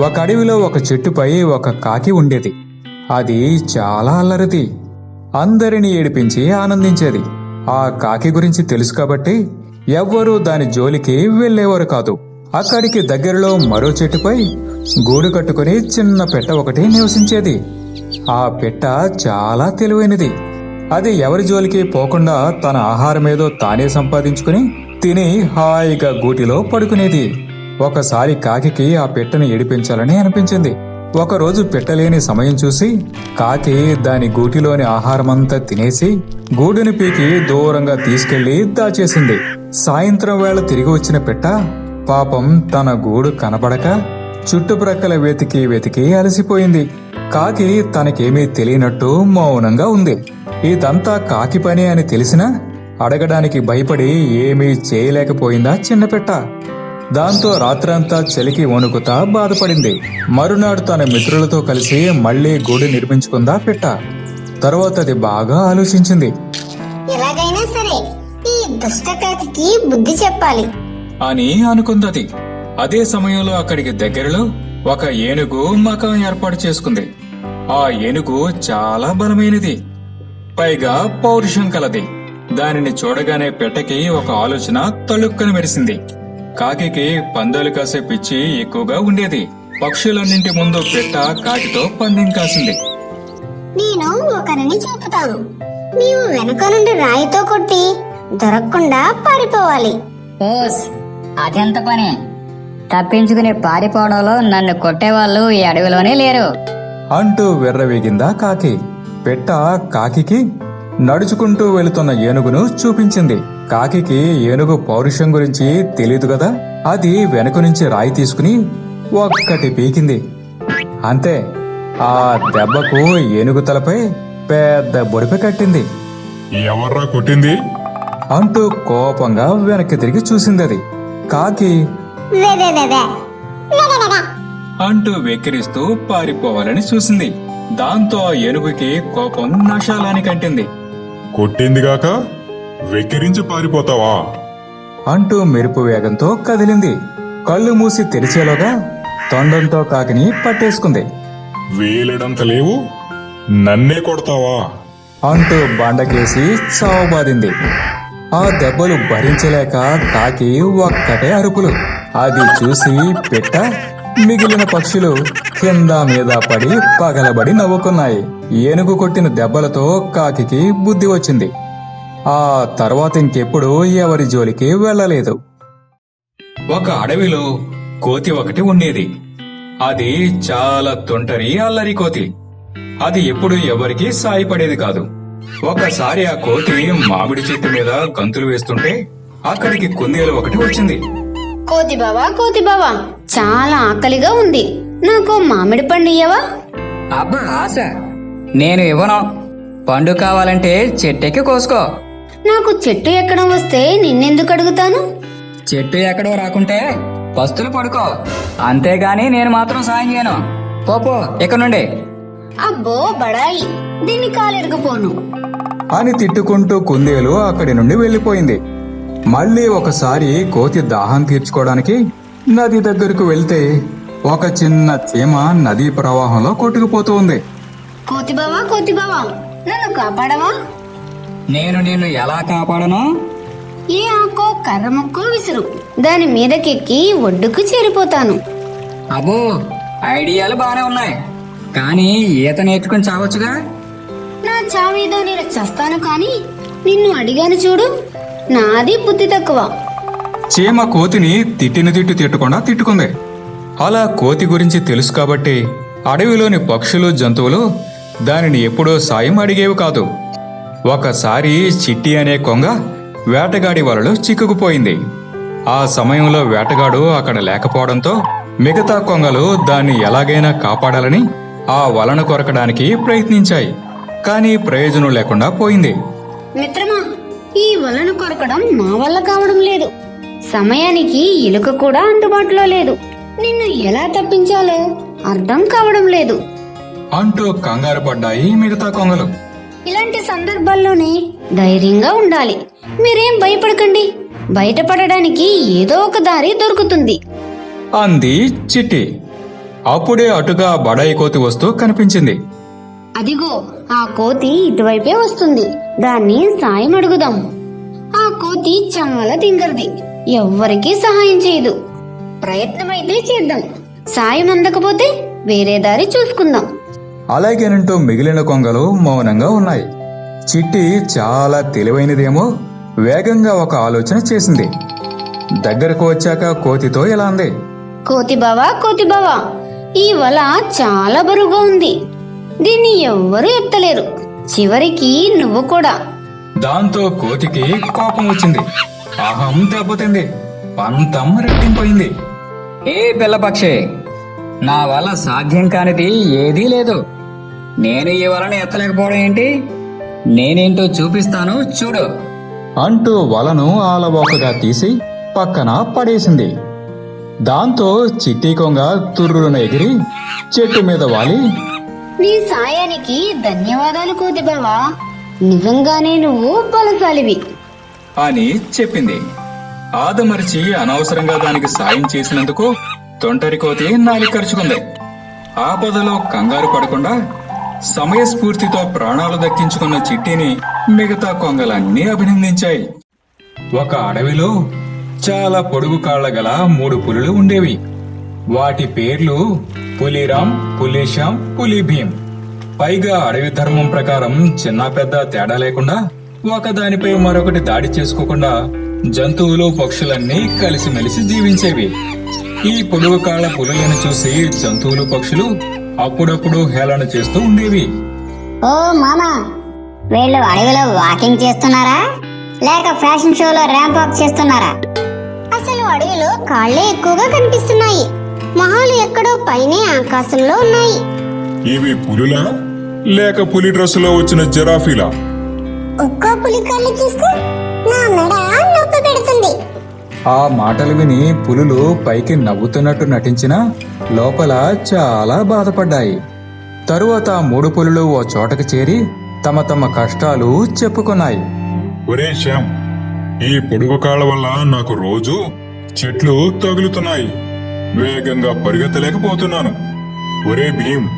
ఒక అడవిలో ఒక చెట్టుపై ఒక కాకి ఉండేది. అది చాలా అల్లరిది. అందరిని ఏడిపించి ఆనందించేది. ఆ కాకి గురించి తెలుసు కాబట్టి ఎవ్వరూ దాని జోలికి వెళ్ళేవారు కాదు. అక్కడికి దగ్గరలో మరో చెట్టుపై గూడు కట్టుకుని చిన్న పెట్ట ఒకటి నివసించేది. ఆ పెట్ట చాలా తెలివైనది. అది ఎవరి జోలికి పోకుండా తన ఆహారమేదో తానే సంపాదించుకుని తిని హాయిగా గూటిలో పడుకునేది. ఒకసారి కాకికి ఆ పిట్టని ఏడిపించాలని అనిపించింది. ఒకరోజు పెట్టలేని సమయం చూసి కాకి దాని గూటిలోని ఆహారమంతా తినేసి గూడుని పీకి దూరంగా తీసుకెళ్ళి దాచేసింది. సాయంత్రం వేళ తిరిగి వచ్చిన పెట్ట పాపం తన గూడు కనబడక చుట్టుప్రక్కల వెతికి వెతికి అలసిపోయింది. కాకి తనకేమీ తెలియనట్టు మౌనంగా ఉంది. ఇదంతా కాకి పని అని తెలిసినా అడగడానికి భయపడి ఏమీ చేయలేకపోయిందా చిన్నపెట్ట దాంతో రాత్రంతా చలికి వణుకుతా బాధపడింది. మరునాడు తన మిత్రులతో కలిసి మళ్ళీ గూడు నిర్మించుకుందా పెట్ట. తరువాత అది బాగా ఆలోచించింది. ఎలాగైనా సరే ఈ దుష్టకాకి బుద్ధి చెప్పాలి. అని అనుకుందది. అదే సమయంలో అక్కడికి దగ్గరలో ఒక ఏనుగు మకం ఏర్పాటు చేసుకుంది. ఆ ఏనుగు చాలా బలమైనది. పైగా పౌరుషం కలది. దానిని చూడగానే పెట్టకి ఒక ఆలోచన తళుక్కన మెరిసింది. కాకికి పందాలు కాసే పిచ్చి ఎక్కువగా ఉండేది. పక్షులన్నింటి ముందు పెట్ట కాకితో పందెం కాసింది. నేను ఒకరిని చూపుతాను. నీవు వెనుక నుండి రాయితో కొట్టి దొరకకుండా పారిపోవాలి. ఓస్ అదెంత పని? తప్పించుకుని పారిపోవడంలో నన్ను కొట్టేవాళ్ళు ఈ అడవిలోనే లేరు. అంటూ వెర్రవేగిందా కాకి. పెట్ట కాకికి నడుచుకుంటూ వెళుతున్న ఏనుగును చూపించింది. కాకికి ఏనుగు పౌరుషం గురించి తెలీదు కదా? అది వెనుక నుంచి రాయి తీసుకుని ఒక్కటి పీకింది. అంతే ఆ దెబ్బకు ఏనుగు తలపై పెద్ద బొడిప కట్టింది. ఎవర్రా కొట్టింది? అంటూ కోపంగా వెనక్కి తిరిగి చూసింది అది. కాకి. అంటూ వెక్కిరిస్తూ పారిపోవాలని చూసింది. దాంతో ఆ ఏనుగుకి కోపం నశాలానికి అంటింది కొట్టిందిగాక వెక్కిరించి పారిపోతావా? అంటూ మెరుపు వేగంతో కదిలింది. కళ్ళు మూసి తెరిచేలోగా తొండంతో కాకిని పట్టేసుకుంది. వేలెడంత లేవు నన్నే కొడతావా? అంటూ బండకేసి చావబాదింది. ఆ దెబ్బలు భరించలేక కాకి ఒక్కటే అరుపులు. అది చూసి పెట్ట మిగిలిన పక్షులు కింద మీద పడి పగలబడి నవ్వుకున్నాయి. ఏనుగు కొట్టిన దెబ్బలతో కాకికి బుద్ధి వచ్చింది. ఆ తర్వాత ఇంకెప్పుడు ఎవరి జోలికి వెళ్ళలేదు. ఒక అడవిలో కోతి ఒకటి ఉండేది. అది చాలా తొంటరి అల్లరి కోతి. అది ఎప్పుడు ఎవరికీ సాయపడేది కాదు. ఒకసారి ఆ కోతి మామిడి చెట్టు మీద గంతులు వేస్తుంటే అక్కడికి కుందేలు ఒకటి వచ్చింది. కోతి బావా కోతి బావా చాలా ఆకలిగా ఉంది. నాకు మామిడి పండు ఇయ్యవా? అబ్బా ఆశ. నేను ఇవ్వను. పండు కావాలంటే చెట్టెక్కి కోసుకో. నాకు చెట్టు ఎక్కడం వస్తే నిన్నెందుకు అడుగుతాను? చెట్టు ఎక్కడో రాకుంటే పస్తులు పడుకో. అంతేగాని నేను మాత్రం సాయం చేయను. పోపో ఇక్కడ నుండి? అబ్బో బడాయి. దీన్ని కాలెరగపోను అని తిట్టుకుంటూ కుందేలు అక్కడి నుండి వెళ్ళిపోయింది మళ్ళీ ఒకసారి కోతి దాహం తీర్చుకోవడానికి నది దగ్గరకు వెళ్తే ఒక చిన్న చీమ నదీ ప్రవాహంలో కొట్టుకుపోతూ ఉంది. కోతి బావా కోతి బావా. నన్ను కాపాడవా? నేను నిన్ను ఎలా కాపాడను? ఏ ఆకో కర్ర ముక్కో విసురు. దాని మీదకెక్కి ఒడ్డుకు చేరిపోతాను. అబ్బో ఐడియాలు బానే ఉన్నాయి. కానీ ఈత నేర్చుకుని చావచ్చుగా? నా చావేదో నేను చస్తాను కాని నిన్ను అడిగాను చూడు. నాది బుద్ధి తక్కువ. చీమ కోతిని తిట్టిన తిట్టు తిట్టకుండా తిట్టుకుంది. అలా కోతి గురించి తెలుసు కాబట్టి అడవిలోని పక్షులు జంతువులు దానిని ఎప్పుడో సాయం అడిగేవి కాదు. ఒకసారి చిట్టి అనే కొంగ వేటగాడి వలలో చిక్కుకుపోయింది. ఆ సమయంలో వేటగాడు అక్కడ లేకపోవడంతో మిగతా కొంగలు దాన్ని ఎలాగైనా కాపాడాలని ఆ వలను కొరకడానికి ప్రయత్నించాయి. కానీ ప్రయోజనం లేకుండా పోయింది. మిత్రమా ఈ వలను కొరకడం నా వల్ల కావడం లేదు. సమయానికి ఎలుక కూడా అందుబాటులో లేదు. నిన్ను ఎలా తప్పించాలో అర్థం కావడం లేదు. అంటూ కంగారు పడ్డాయి మిగతా కొంగలు. ఇలాంటి సందర్భాల్లోనే ధైర్యంగా ఉండాలి. మీరేం భయపడకండి. బయటపడడానికి ఏదో ఒక దారి దొరుకుతుంది. అంది చిట్టి. అప్పుడే అటుగా బడాయి కోతి వస్తూ కనిపించింది. అదిగో ఆ కోతి ఇటువైపే వస్తుంది. దాన్ని సాయం అడుగుదాం. ఆ కోతి చాలా తింగరది. ఎవ్వరికీ సహాయం చేయదు. ప్రయత్నమైతే చేద్దాం. సాయం అందకపోతే వేరే దారి చూసుకుందాం. అలాగేనంటూ మిగిలిన కొంగలు మౌనంగా ఉన్నాయి. చిట్టి చాలా తెలివైనదేమో వేగంగా ఒక ఆలోచన చేసింది. దగ్గరకు వచ్చాక కోతితో ఇలా అంది. కోతి బావా కోతి బావా ఈ వల చాలా బరువుగా ఉంది. దీన్ని ఎవ్వరూ ఎత్తలేరు. చివరికి నువ్వు కూడా. దాంతో కోతికి కోపం వచ్చింది. అహం దెబ్బతింది. పంతం రెట్టింపోయింది. ఏ పిల్లపక్షి నా వల్ల సాధ్యం కానిది ఏదీ లేదు. నేను ఈ వలన ఎత్తలేకపోవడం ఏంటి? నేనేంటో చూపిస్తాను చూడు. అంటూ వలను ఆలవోకగా తీసి పక్కన పడేసింది. దాంతో చిట్టి కొంగ తుర్రున ఎగిరి చెట్టు మీద వాలి. నీ సాయానికి ధన్యవాదాలు కోతి బావా. నిజంగానే నువ్వు బలశాలివి. అని చెప్పింది. ఆదమరిచి అనవసరంగా దానికి సాయం చేసినందుకు తొంటరి కోతి నాలికరుచుకుంది ఆపదలో కంగారు పడకుండా సమయస్ఫూర్తితో ప్రాణాలు దక్కించుకున్న చిట్టిని మిగతా కొంగలన్నీ అభినందించాయి. ఒక అడవిలో చాలా పొడుగు కాళ్ళ గల మూడు పులులు ఉండేవి. వాటి పేర్లు పులిరామ్ పులిశ్యాం పులిభీం పైగా అడవి ధర్మం ప్రకారం చిన్న పెద్ద తేడా లేకుండా ఒకదానిపై మరొకటి దాడి చేసుకోకుండా జంతువులు పక్షులన్నీ కలిసిమెలిసి జీవించేవి. ఈ పొడుగు కాళ్ళ పులులను చూసి జంతువులు పక్షులు అప్పుడప్పుడు హేళన చేస్తూ ఉండేవి. ఓ మామా వీళ్ళు అడవిలో వాకింగ్ చేస్తున్నారా? లేక ఫ్యాషన్ షోలో ర్యాంప్ వాక్ చేస్తున్నారా? అసలు అడవిలో కాళ్ళే ఎక్కువగా కనిపిస్తున్నాయి. మొహాలు ఎక్కడో పైనే ఆకాశంలో ఉన్నాయి. ఇవి పులులా? లేక పులి డ్రెస్సులో వచ్చిన జిరాఫీలా? ఒక్కో పులి కళ్ళు చూస్తే నా మెడ ఆ మాటలు విని పులులు పైకి నవ్వుతున్నట్టు నటించినా లోపల చాలా బాధపడ్డాయి. తరువాత మూడు పులులు ఓ చోటకు చేరి తమ తమ కష్టాలు చెప్పుకున్నాయి. ఒరే శ్యామ్ ఈ పొడుగు కాళ్ళ వల్ల నాకు రోజు చెట్లు తగులుతున్నాయి. వేగంగా పరిగెత్తలేకపోతున్నాను. ఒరే భీమ్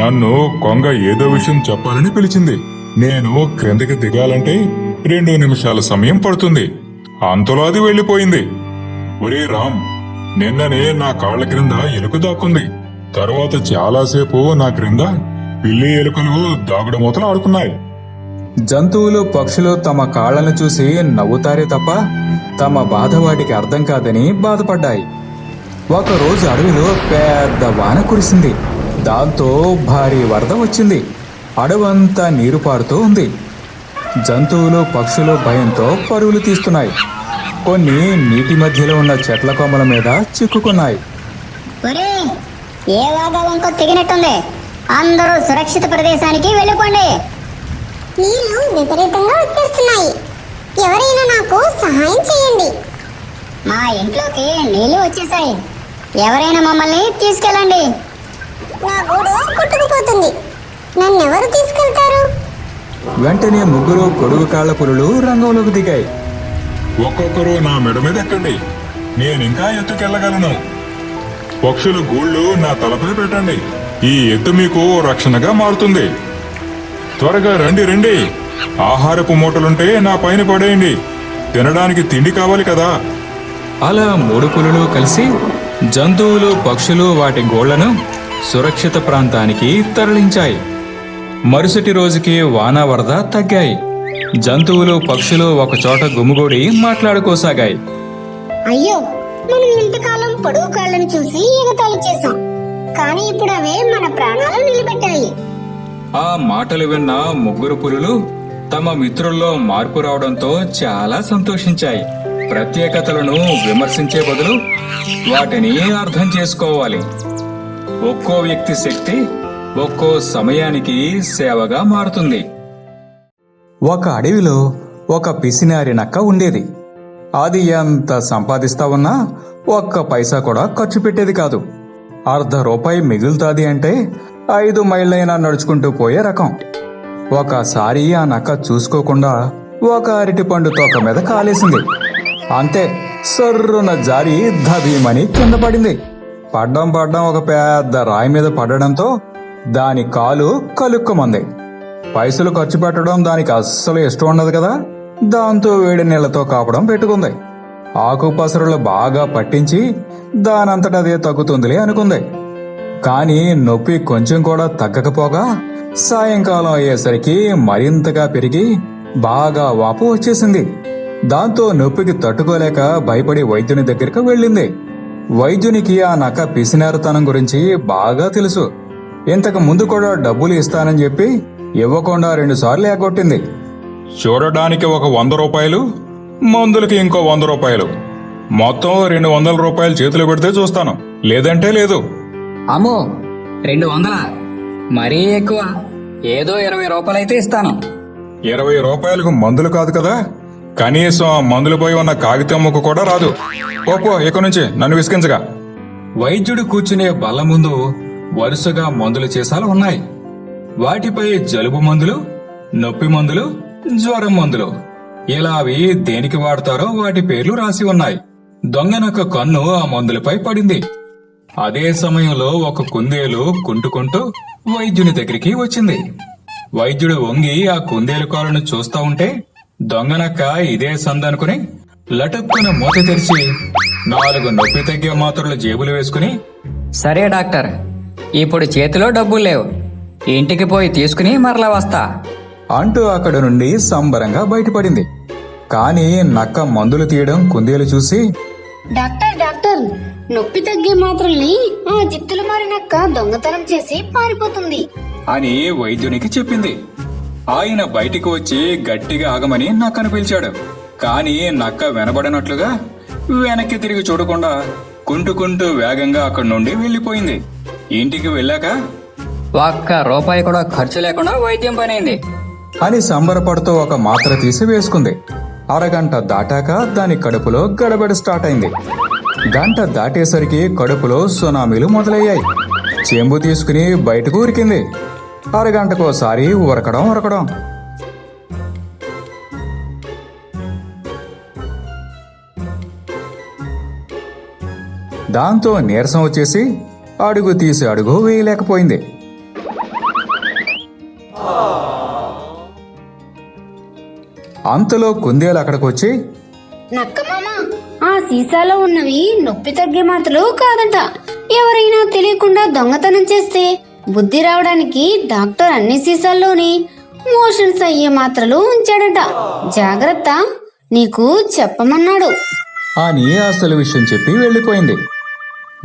నన్ను కొంగ ఏదో విషయం చెప్పాలని పిలిచింది. నేను క్రిందకి దిగాలంటే రెండు నిమిషాల సమయం పడుతుంది. అంతలో అది వెళ్ళిపోయింది. ఒరే రామ్ నిన్ననే నా కాళ్ళ క్రింద ఎలుక దాక్కుంది. తర్వాత చాలాసేపు నా క్రింద పిల్లి ఎలుకలు దాగుడు మూతలు ఆడుకున్నాయి. జంతువులు పక్షులు తమ కాళ్ళను చూసి నవ్వుతారే తప్ప తమ బాధ వాటికి అర్థం కాదని బాధపడ్డాయి. ఒకరోజు అడవిలో పెద్ద వాన కురిసింది. దాంతో భారీ వరద వచ్చింది. అడవంతా నీరు పారుతూ ఉంది. జంతువులు పక్షులు భయంతో పరుగులు తీస్తున్నాయి. కొన్ని నీటి మధ్యలో ఉన్న చెట్ల కొమ్మల మీద చిక్కుకున్నాయి. ఏ వాగాలంకో తెగినట్టుంది? అందరూ సురక్షిత ప్రదేశానికి వెళ్ళిపోండి. నీళ్ళు విపరీతంగా వచ్చేస్తున్నాయి. ఎవరైనా నాకు సహాయం చేయండి. మా ఇంట్లోకి నీళ్ళు వచ్చేసాయి ఎవరైనా మమ్మల్ని తీసుకెళ్ళండి. నా గూడు కొట్టుకుపోతుంది. నన్నెవరు తీసుకెళ్తారు? వెంటనే ముగ్గురు కొడుగు కాళ్ళ పులులు రంగంలోకి దిగాయి. ఒక్కొక్కరు నా మెడ మీద ఎక్కండి. నేనింకా ఎత్తుకెళ్ళగలను. పక్షుల గూళ్ళు నా తలపై పెట్టండి. ఈ ఎత్తు మీకు రక్షణగా మారుతుంది. త్వరగా రండి రండి. ఆహారపు మూటలుంటే నా పైన పడేయండి. తినడానికి తిండి కావాలి కదా. అలా మూడు పులులు కలిసి జంతువులు పక్షులు వాటి గోళ్ళను సురక్షిత ప్రాంతానికి తరలించాయి. మరుసటి రోజుకి వాన వరద తగ్గాయి. జంతువులు పక్షులు ఒకచోట గుమిగూడి మాట్లాడుకోసాగాయి. అయ్యో మనం ఇంతకాలం పొడుగు కాళ్ళను చూసి ఎగతాళి చేశాం. కానీ ఇప్పుడు అవే మన ప్రాణాలు నిలబెట్టాయి. ఆ మాటలు విన్న ముగ్గురు పులులు తమ మిత్రుల్లో మార్పు రావడంతో చాలా సంతోషించాయి. ప్రత్యేకతలను విమర్శించే బదులు వాటిని అర్థం చేసుకోవాలి. ఒక్కో వ్యక్తి శక్తి ఒక్కో సమయానికి సేవగా మారుతుంది. ఒక అడవిలో ఒక పిసినారి నక్క ఉండేది. అది ఎంత సంపాదిస్తా ఉన్నా ఒక్క పైసా కూడా ఖర్చు పెట్టేది కాదు. అర్ధ రూపాయి మిగులుతాది అంటే ఐదు మైళ్ళైనా నడుచుకుంటూ పోయే రకం. ఒకసారి ఆ నక్క చూసుకోకుండా ఒక అరటి పండు తోక మీద కాలేసింది. అంతే సర్రున జారి ధబీమని కింద పడింది. పడ్డం పడ్డం ఒక పెద్ద రాయి మీద పడడంతో దాని కాలు కలుక్కుమంది. పైసలు ఖర్చు పెట్టడం దానికి అస్సలు ఇష్టం ఉండదు కదా? దాంతో వేడి నీళ్ళతో కాపడం పెట్టుకుంది. ఆకుపసరులు బాగా పట్టించి దానంతట అదే తగ్గుతుందిలే అనుకుంది. కానీ నొప్పి కొంచెం కూడా తగ్గకపోగా సాయంకాలం అయ్యేసరికి మరింతగా పెరిగి బాగా వాపు వచ్చేసింది. దాంతో నొప్పికి తట్టుకోలేక భయపడి వైద్యుని దగ్గరికి వెళ్ళింది. వైద్యునికి ఆ నక్క పిసినారుతనం గురించి బాగా తెలుసు. ఇంతకు ముందు కూడా డబ్బులు ఇస్తానని చెప్పి ఇవ్వకుండా రెండు సార్లు ఎగ్గొట్టింది. చూడడానికి ఒక వంద రూపాయలు మందులకి ఇంకో వంద రూపాయలు. మొత్తం రెండు వందల రూపాయలు చేతిలో పెడితే చూస్తాను. లేదంటే లేదు. అమ్మో రెండు వందల? మరీ ఎక్కువ. ఏదో ఇరవై రూపాయలైతే ఇస్తాను. ఇరవై రూపాయలకు మందులు కాదు కదా? కనీసం ఆ మందులపై ఉన్న కాగితం ముక్క కూడా రాదు. ఓపో ఇక నుంచి నన్ను విసిగించగా. వైద్యుడు కూర్చునే బల్ల ముందు వరుసగా మందుల చేసాలు ఉన్నాయి. వాటిపై జలుబు మందులు నొప్పి మందులు జ్వరం మందులు. ఇలా అవి దేనికి వాడతారో వాటి పేర్లు రాసి ఉన్నాయి. దొంగనొక కన్ను ఆ మందులపై పడింది. అదే సమయంలో ఒక కుందేలు కుంటుకుంటూ వైద్యుని దగ్గరికి వచ్చింది. వైద్యుడు వంగి ఆ కుందేలు కాలును చూస్తా ఉంటే దొంగనక్క ఇదే సందనుకుని లటుక్కున మూత తెరిచి నాలుగు నొప్పి తగ్గే మాత్రలు జేబులు వేసుకుని సరే డాక్టర్ ఇప్పుడు చేతిలో డబ్బులు లేవు. ఇంటికి పోయి తీసుకుని మరలా వస్తా. అంటూ అక్కడి నుండి సంబరంగా బయటపడింది. కానీ నక్క మందులు తీయడం కుందేలు చూసి డాక్టర్ డాక్టర్ నొప్పి తగ్గే మాత్రల్ని ఆ జిత్తులు మారినక్క దొంగతనం చేసి పారిపోతుంది. అని వైద్యునికి చెప్పింది. ఆయన బయటికి వచ్చి గట్టిగా ఆగమని నక్కను పిలిచాడు. కానీ నక్క వినబడినట్లుగా వెనక్కి తిరిగి చూడకుండా కుంటుకుంటూ వేగంగా అక్కడి నుండి వెళ్ళిపోయింది ఇంటికి వెళ్ళాక? ఒక్క రూపాయి కూడా ఖర్చు లేకుండా వైద్యం పనైంది. అని సంబరపడుతూ ఒక మాత్ర తీసి వేసుకుంది. అరగంట దాటాక దాని కడుపులో గడబడి స్టార్ట్ అయింది. గంట దాటేసరికి కడుపులో సునామీలు మొదలయ్యాయి. చెంబు తీసుకుని బయటకు ఉరికింది. అరగంటకోసారి ఉరకడం ఉరకడం. దాంతో నీరసం వచ్చేసి అడుగు తీసి అడుగు వేయలేకపోయింది. అంతలో కుందేలు అక్కడికొచ్చి నక్క మామ ఆ సీసాలో ఉన్నవి నొప్పి తగ్గే మాత్రలు కాదంట. ఎవరైనా తెలియకుండా దొంగతనం చేస్తే బుద్ధి రావడానికి డాక్టర్ అన్ని సీసాల్లోని మోషన్స్ అయ్యే మాత్రలు ఉంచాడట. జాగ్రత్త నీకు చెప్పమన్నాడు. అని అసలు విషయం చెప్పి వెళ్ళిపోయింది.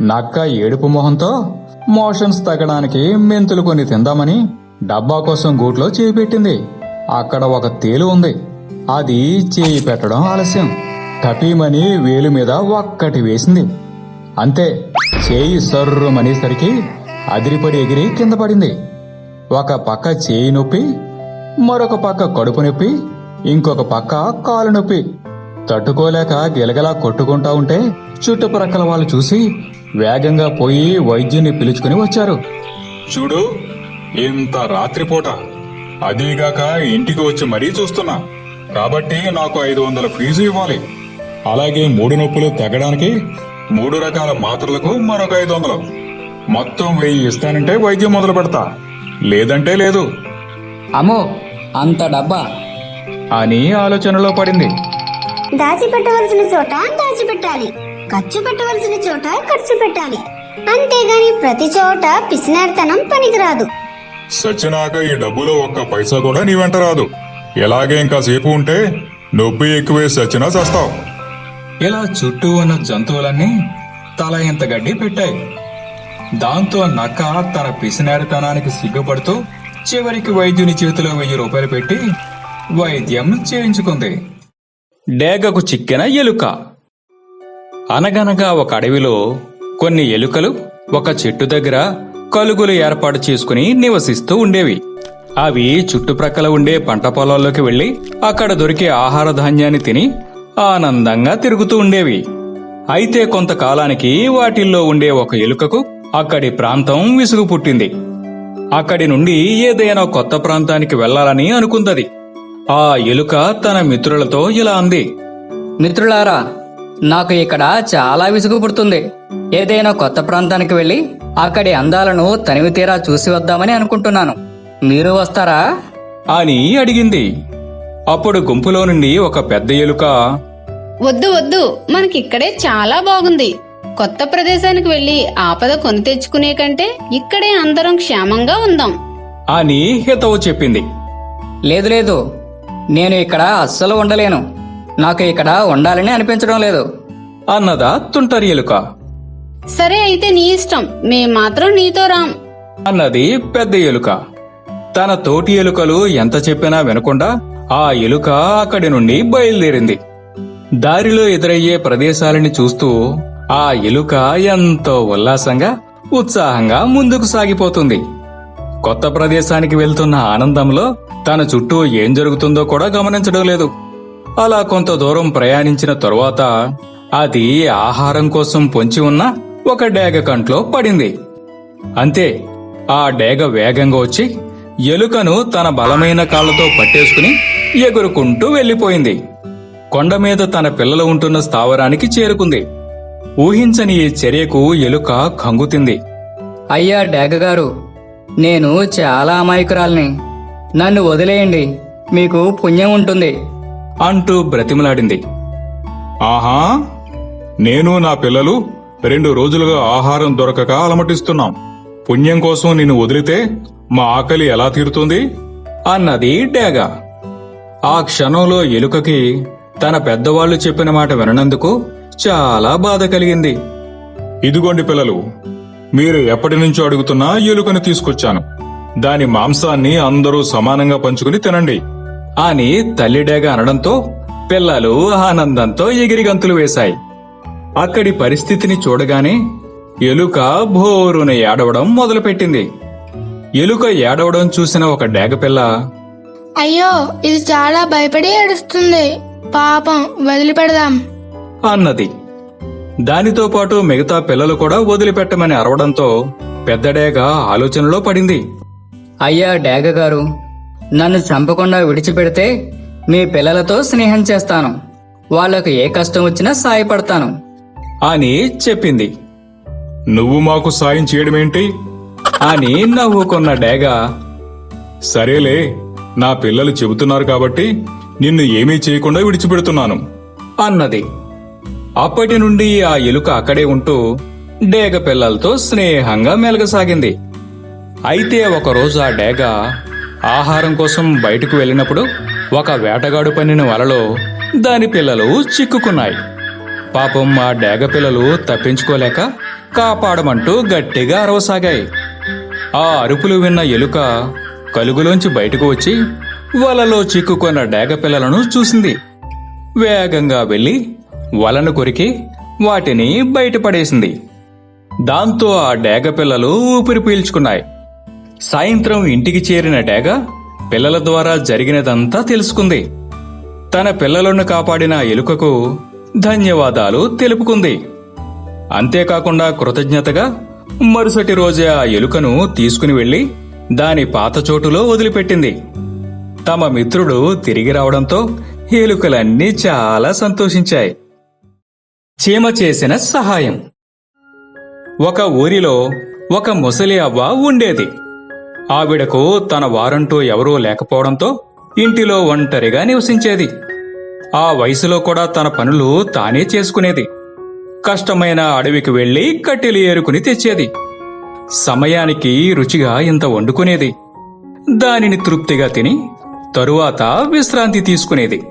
నక్క ఏడుపు మొహంతో మోషన్స్ తగ్గడానికి మెంతులు కొన్ని తిందామని డబ్బా కోసం గూట్లో చేయి పెట్టింది అక్కడ ఒక తేలు ఉంది. అది చేయి పెట్టడం ఆలస్యం. టపీమని వేలు మీద ఒక్కటి వేసింది. అంతే చేయి సర్రుమనేసరికి అదిరిపడి ఎగిరి కింద పడింది. ఒక పక్క చేయి నొప్పి మరొక పక్క కడుపు నొప్పి ఇంకొక పక్క కాలు నొప్పి. తట్టుకోలేక గిలగలా కొట్టుకుంటా ఉంటే చుట్టుప్రక్కల వాళ్ళు చూసి వేగంగా పోయి వైద్యుని పిలుచుకుని వచ్చారు. చూడు ఇంత రాత్రిపూట అదీగాక ఇంటికి వచ్చి మరీ చూస్తున్నా. కాబట్టి నాకు ఐదు వందల ఫీజు ఇవ్వాలి. అలాగే మూడు నొప్పులు తగ్గడానికి మూడు రకాల మాత్రలకు మరొక ఐదు వందలు. మొత్తం వెయ్యి ఇస్తానంటే వైద్యం మొదలు పెడతా. లేదంటే లేదు. అమ్మో అంత డబ్బా? అని ఆలోచనలో పడింది. దాచిపెట్టవలసిన చోట దాచిపెట్టాలి. ఖర్చు పెట్టవలసిన చోట ఖర్చు పెట్టాలి. అంతేగాని ప్రతి చోట పిసినారితనం పనికిరాదు. సచ్చినాక ఈ డబ్బులో ఒక్క పైసా కూడా నీ వెంట రాదు. ఎలాగే ఇంకా సేపు ఉంటే నొప్పి ఎక్కువే సచ్చినా చేస్తావు ఇలా చుట్టూ ఉన్న జంతువులన్నీ తల ఇంత గడ్డి పెట్టాయి. దాంతో నక్క తన పిసినారితనానికి సిగ్గుపడుతూ చివరికి వైద్యుని చేతిలో వెయ్యి రూపాయలు పెట్టి వైద్యం చేయించుకుంది. డేగకు చిక్కిన ఎలుక. అనగనగా ఒక అడవిలో కొన్ని ఎలుకలు ఒక చెట్టు దగ్గర కలుగులు ఏర్పాటు చేసుకుని నివసిస్తూ ఉండేవి. అవి చుట్టుప్రక్కల ఉండే పంట పొలాల్లోకి వెళ్ళి అక్కడ దొరికే ఆహార ధాన్యాన్ని తిని ఆనందంగా తిరుగుతూ ఉండేవి. అయితే కొంతకాలానికి వాటిల్లో ఉండే ఒక ఎలుకకు అక్కడి ప్రాంతం విసుగు పుట్టింది. అక్కడి నుండి ఏదైనా కొత్త ప్రాంతానికి వెళ్ళాలని అనుకుందది. ఆ ఎలుక తన మిత్రులతో ఇలా అంది. మిత్రులారా నాకు ఇక్కడ చాలా విసుగు పుడుతుంది. ఏదైనా కొత్త ప్రాంతానికి వెళ్ళి అక్కడి అందాలను తనివి తీరా చూసి వద్దామని అనుకుంటున్నాను. మీరు వస్తారా? అని అడిగింది. అప్పుడు గుంపులో నుండి ఒక పెద్ద ఎలుక వద్దు వద్దు మనకిక్కడే చాలా బాగుంది. కొత్త ప్రదేశానికి వెళ్ళి ఆపద కొని తెచ్చుకునే కంటే ఇక్కడే అందరం క్షేమంగా ఉందాం. అని హితవు చెప్పింది. లేదు లేదు నేను ఇక్కడ అస్సలు ఉండలేను. నాకు ఇక్కడ ఉండాలని అనిపించడం లేదు. అన్నదా తుంటరి ఎలుక సరే అయితే నీ ఇష్టం. మేం మాత్రం నీతో రాం. అన్నది పెద్ద ఎలుక. తన తోటి ఎలుకలు ఎంత చెప్పినా వినకుండా ఆ ఎలుక అక్కడి నుండి బయలుదేరింది. దారిలో ఎదురయ్యే ప్రదేశాలని చూస్తూ ఆ ఎలుక ఎంతో ఉల్లాసంగా ఉత్సాహంగా ముందుకు సాగిపోతుంది. కొత్త ప్రదేశానికి వెళ్తున్న ఆనందంలో తన చుట్టూ ఏం జరుగుతుందో కూడా గమనించడం లేదు. అలా కొంత దూరం ప్రయాణించిన తరువాత అది ఆహారం కోసం పొంచి ఉన్న ఒక డేగ కంట్లో పడింది. అంతే ఆ డేగ వేగంగా వచ్చి ఎలుకను తన బలమైన కాళ్ళతో పట్టేసుకుని ఎగురుకుంటూ వెళ్ళిపోయింది కొండ మీద తన పిల్లలు ఉంటున్న స్థావరానికి చేరుకుంది. ఊహించని ఈ చర్యకు ఎలుక కంగుతింది అయ్యా డాగ గారు నేను చాలా అమాయకురాల్ని. నన్ను వదిలేయండి మీకు పుణ్యం ఉంటుంది. అంటూ బ్రతిమలాడింది. ఆహా నేను నా పిల్లలు రెండు రోజులుగా ఆహారం దొరకక అలమటిస్తున్నాం. పుణ్యం కోసం నిన్ను వదిలితే మా ఆకలి ఎలా తీరుతుంది? అన్నది డేగ. ఆ క్షణంలో ఎలుకకి తన పెద్దవాళ్ళు చెప్పిన మాట విననందుకు చాలా బాధ కలిగింది. ఇదిగోండి పిల్లలు మీరు ఎప్పటి నుంచో అడుగుతున్నా ఎలుకను తీసుకొచ్చాను. దాని మాంసాన్ని అందరూ సమానంగా పంచుకుని తినండి. అని తల్లి డేగ అనడంతో పిల్లలు ఆనందంతో ఎగిరి గంతులు వేశాయి. అక్కడి పరిస్థితిని చూడగానే ఎలుక భోరున ఏడవడం మొదలుపెట్టింది. ఎలుక ఏడవడం చూసిన ఒక డేగ పిల్ల అయ్యో ఇది చాలా భయపడి ఏడుస్తుంది. పాపం వదిలిపెడదాం. అన్నది. దానితో పాటు మిగతా పిల్లలు కూడా వదిలిపెట్టమని అరవడంతో పెద్ద డేగ ఆలోచనలో పడింది. అయ్యా డాగ గారు నన్ను చంపకుండా విడిచిపెడితే మీ పిల్లలతో స్నేహం చేస్తాను. వాళ్ళకు ఏ కష్టం వచ్చినా సాయపడతాను. అని చెప్పింది. నువ్వు మాకు సాయం చేయడమేంటి? అని నవ్వుకున్న డేగా సరేలే నా పిల్లలు చెబుతున్నారు కాబట్టి నిన్ను ఏమీ చేయకుండా విడిచిపెడుతున్నాను అన్నది. అప్పటి నుండి ఆ ఎలుక అక్కడే ఉంటూ డేగ పిల్లలతో స్నేహంగా మెలగసాగింది. అయితే ఒకరోజు ఆ డేగ ఆహారం కోసం బయటకు వెళ్ళినప్పుడు ఒక వేటగాడు పనిన వలలో దాని పిల్లలు చిక్కుకున్నాయి. పాపం ఆ డేగ పిల్లలు తప్పించుకోలేక కాపాడమంటూ గట్టిగా అరవసాగాయి. ఆ అరుపులు విన్న ఎలుక కలుగులోంచి బయటకు వచ్చి వలలో చిక్కుకున్న డేగ పిల్లలను చూసింది. వేగంగా వెళ్ళి వలను కొరికి వాటిని బయటపడేసింది దాంతో ఆ డేగ పిల్లలు ఊపిరి పీల్చుకున్నాయి. సాయంత్రం ఇంటికి చేరిన డేగ పిల్లల ద్వారా జరిగినదంతా తెలుసుకుంది. తన పిల్లలను కాపాడిన ఎలుకకు ధన్యవాదాలు తెలుపుకుంది. అంతేకాకుండా కృతజ్ఞతగా మరుసటి రోజే ఆ ఎలుకను తీసుకుని వెళ్ళి దాని పాత చోటులో వదిలిపెట్టింది. తమ మిత్రుడు తిరిగి రావడంతో ఎలుకలన్నీ చాలా సంతోషించాయి. చీమ చేసిన సహాయం. ఒక ఊరిలో ఒక ముసలి అవ్వ ఉండేది. ఆవిడకు తన వారంటూ ఎవరూ లేకపోవడంతో ఇంటిలో ఒంటరిగా నివసించేది. ఆ వయసులో కూడా తన పనులు తానే చేసుకునేది. కష్టమైన అడవికి వెళ్ళి కట్టెలు ఏరుకుని తెచ్చేది. సమయానికి రుచిగా ఇంత వండుకునేది. దానిని తృప్తిగా తిని తరువాత విశ్రాంతి తీసుకునేది.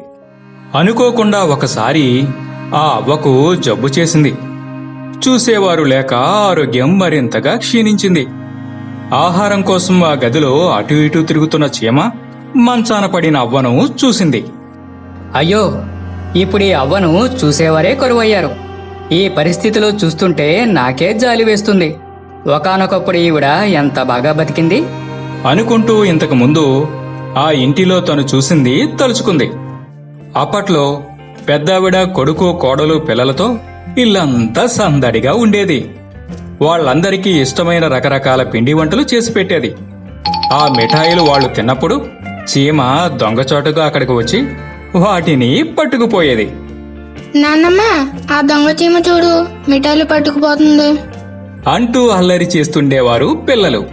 అనుకోకుండా ఒకసారి ఆ అవ్వకు జబ్బు చేసింది. చూసేవారు లేక ఆరోగ్యం మరింతగా క్షీణించింది. ఆహారం కోసం ఆ గదిలో అటు ఇటు తిరుగుతున్న చీమ మంచాన పడిన అవ్వను చూసింది. అయ్యో ఇప్పుడు ఈ అవ్వను చూసేవారే కరువయ్యారు. ఈ పరిస్థితిలో చూస్తుంటే నాకే జాలి వేస్తుంది. ఒకానొకప్పుడు ఈవిడ ఎంత బాగా బతికింది? అనుకుంటూ ఇంతకు ముందు ఆ ఇంటిలో తను చూసింది తలుచుకుంది. అప్పట్లో పెద్దావిడ కొడుకు కోడలు పిల్లలతో ఇల్లంతా సందడిగా ఉండేది. వాళ్ళందరికీ ఇష్టమైన రకరకాల పిండి వంటలు చేసి పెట్టేది. ఆ మిఠాయిలు వాళ్ళు తిన్నప్పుడు చీమ దొంగచోటుగా అక్కడికి వచ్చి వాటిని పట్టుకుపోయేది. నాన్నమ్మ ఆ దొంగ చీమ చూడు మిఠాయిలు పట్టుకుపోతుంది. అంటూ అల్లరి చేస్తుండేవారు పిల్లలు.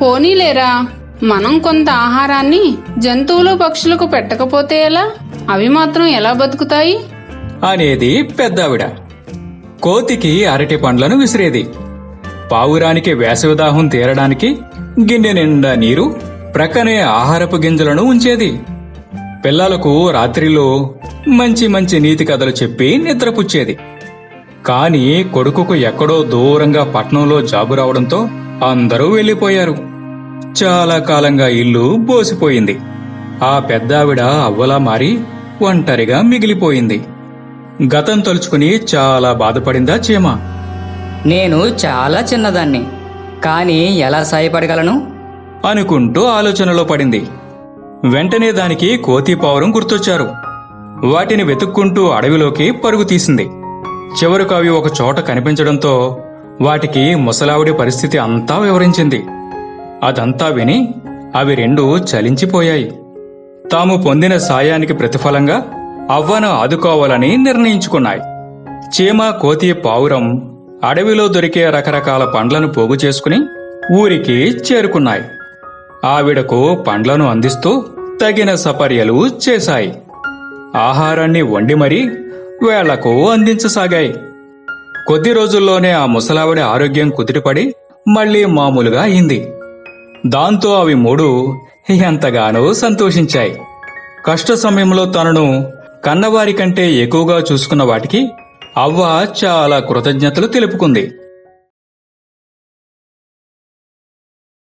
పోనీలేరా మనం కొంత ఆహారాన్ని జంతువులు పక్షులకు పెట్టకపోతే ఎలా? అవి మాత్రం ఎలా బతుకుతాయి? అనేది పెద్దావిడ. కోతికి అరటి పండ్లను విసిరేది. పావురానికి వేసవిదాహం తీరడానికి గిన్నె నిండా నీరు ప్రక్కనే ఆహారపు గింజలను ఉంచేది. పిల్లలకు రాత్రిలో మంచి మంచి నీతి కథలు చెప్పి నిద్రపుచ్చేది. కాని కొడుకుకు ఎక్కడో దూరంగా పట్నంలో జాబు రావడంతో అందరూ వెళ్ళిపోయారు. చాలా కాలంగా ఇల్లు బోసిపోయింది. ఆ పెద్దావిడ అవ్వలా మారి ఒంటరిగా మిగిలిపోయింది. గతం తలుచుకుని చాలా బాధపడిందా చీమ. నేను చాలా చిన్నదాన్ని. కానీ ఎలా సాయపడగలను? అనుకుంటూ ఆలోచనలో పడింది. వెంటనే దానికి కోతి పావురం గుర్తొచ్చారు. వాటిని వెతుక్కుంటూ అడవిలోకి పరుగు తీసింది. చివరకు అవి ఒక చోట కనిపించడంతో వాటికి ముసలావిడి పరిస్థితి అంతా వివరించింది. అదంతా విని అవి రెండు చలించిపోయాయి. తాము పొందిన సాయానికి ప్రతిఫలంగా అవ్వను ఆదుకోవాలని నిర్ణయించుకున్నాయి. చీమ కోతి పావురం అడవిలో దొరికే రకరకాల పండ్లను పోగు చేసుకుని ఊరికి చేరుకున్నాయి. ఆవిడకు పండ్లను అందిస్తూ తగిన సపర్యలు చేశాయి. ఆహారాన్ని వండి మరీ వేళ్ళకు అందించసాగాయి. కొద్ది రోజుల్లోనే ఆ ముసలావిడ ఆరోగ్యం కుదిరిపడి మళ్ళీ మామూలుగా అయింది. దాంతో అవి మూడు ఎంతగానో సంతోషించాయి. కష్ట సమయంలో తనను కన్నవారి కంటే ఎక్కువగా చూసుకున్న వాటికి అవ్వ చాలా కృతజ్ఞతలు తెలుపుకుంది.